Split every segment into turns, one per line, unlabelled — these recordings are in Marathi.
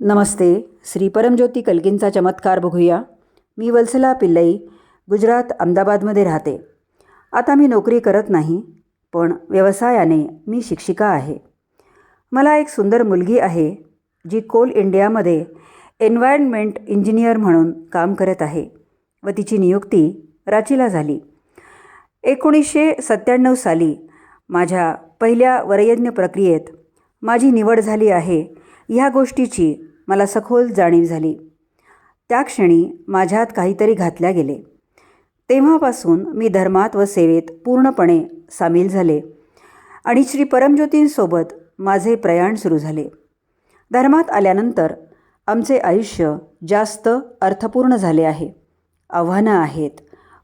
नमस्ते श्री परमज्योती कल्कींचा चमत्कार बघूया. मी वल्सला पिल्लई गुजरात अहमदाबादमध्ये राहते. आता मी नोकरी करत नाही पण व्यवसायाने मी शिक्षिका आहे. मला एक सुंदर मुलगी आहे जी कोल इंडियामध्ये एन्व्हायरमेंट इंजिनियर म्हणून काम करत आहे व तिची नियुक्ती रांचीला झाली. एकोणीसशे सत्त्याण्णव साली माझ्या पहिल्या वरयज्ञ प्रक्रियेत माझी निवड झाली आहे. ह्या गोष्टीची मला सखोल जाणीव झाली. त्या क्षणी माझ्यात काहीतरी घातल्या गेले. तेव्हापासून मी धर्मात व सेवेत पूर्णपणे सामील झाले आणि श्री परमज्योतींसोबत माझे प्रयाण सुरू झाले. धर्मात आल्यानंतर आमचे आयुष्य जास्त अर्थपूर्ण झाले आहे. आव्हानं आहेत.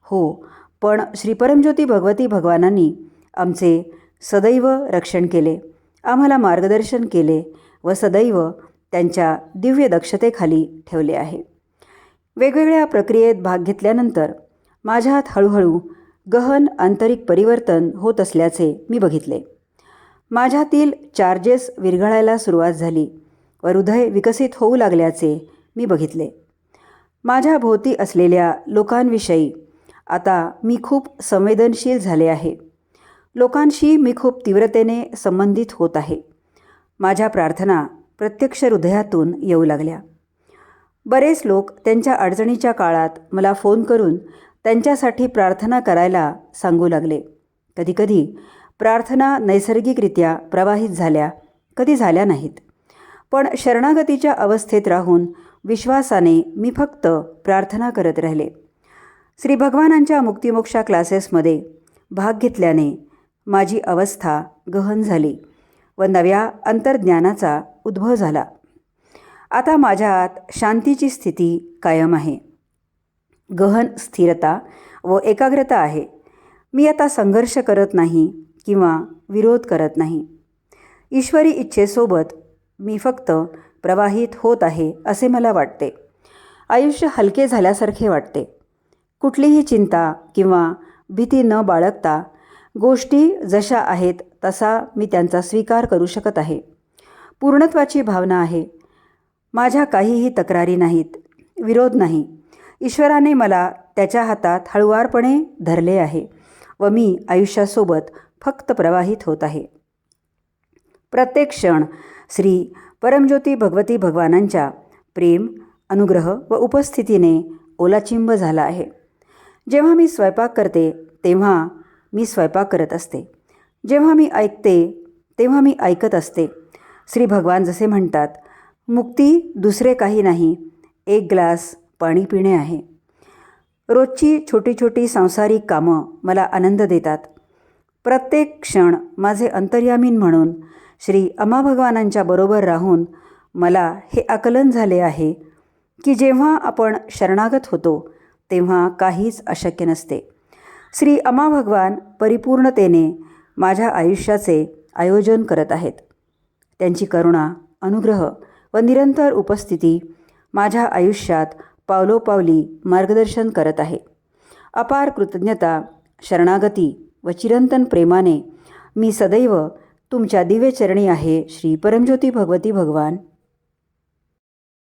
हो पण श्री परमज्योती भगवती भगवानांनी आमचे सदैव रक्षण केले. आम्हाला मार्गदर्शन केले व सदैव त्यांच्या दिव्य दक्षतेखाली ठेवले आहे. वेगवेगळ्या प्रक्रियेत भाग घेतल्यानंतर माझ्यात हळूहळू गहन आंतरिक परिवर्तन होत असल्याचे मी बघितले. माझ्यातील चार्जेस विरघळायला सुरुवात झाली व हृदय विकसित होऊ लागल्याचे मी बघितले. माझ्या भोवती असलेल्या लोकांविषयी आता मी खूप संवेदनशील झाले आहे. लोकांशी मी खूप तीव्रतेने संबंधित होत आहे. माझ्या प्रार्थना प्रत्यक्ष हृदयातून येऊ लागल्या. बरेच लोक त्यांच्या अडचणीच्या काळात मला फोन करून त्यांच्यासाठी प्रार्थना करायला सांगू लागले. कधीकधी प्रार्थना नैसर्गिकरित्या प्रवाहित झाल्या कधी झाल्या नाहीत. पण शरणागतीच्या अवस्थेत राहून विश्वासाने मी फक्त प्रार्थना करत राहिले. श्री भगवानांच्या मुक्तिमोक्षा क्लासेसमध्ये भाग घेतल्याने माझी अवस्था गहन झाली. व नव्या अंतर्ज्ञानाचा उद्भव झाला. आता माझ्या आत शांतीची स्थिती कायम आहे. गहन स्थिरता व एकाग्रता आहे. मी आता संघर्ष करत नाही किंवा विरोध करत नाही. ईश्वरी इच्छेसोबत मी फक्त प्रवाहित होत आहे असे मला वाटते. आयुष्य हलके झाल्यासारखे वाटते. कुठलीही चिंता किंवा भीती न बाळगता गोष्टी जशा आहेत तसा मी त्यांचा स्वीकार करू शकत आहे. पूर्णत्वाची भावना आहे. माझ्या काहीही तक्रारी नाहीत. विरोध नाही. ईश्वराने मला त्याच्या हातात हळुवारपणे धरले आहे व मी आयुष्यासोबत फक्त प्रवाहित होत आहे. प्रत्येक क्षण श्री परमज्योती भगवती भगवानांच्या प्रेम अनुग्रह व उपस्थितीने ओलाचिंब झाला आहे. जेव्हा मी स्वयंपाक करते तेव्हा मी स्वयंपाक करत असते. जेव्हा मी ऐकते तेव्हा मी ऐकत असते. श्री भगवान जसे म्हणतात मुक्ती दुसरे काही नाही एक ग्लास पाणी पिणे आहे. रोजची छोटी छोटी सांसारिक कामं मला आनंद देतात. प्रत्येक क्षण माझे अंतर्यामीन म्हणून श्री अमा भगवानांच्या बरोबर राहून मला हे आकलन झाले आहे की जेव्हा आपण शरणागत होतो तेव्हा काहीच अशक्य नसते. श्री अम्मा भगवान परिपूर्णतेने माझ्या आयुष्याचे आयोजन करत आहेत. त्यांची करुणा अनुग्रह व निरंतर उपस्थिती माझ्या आयुष्यात पावलोपावली मार्गदर्शन करत आहे. अपार कृतज्ञता शरणागती व चिरंतन प्रेमाने मी सदैव तुमच्या दिव्यचरणी आहे श्री परमज्योती भगवती भगवान.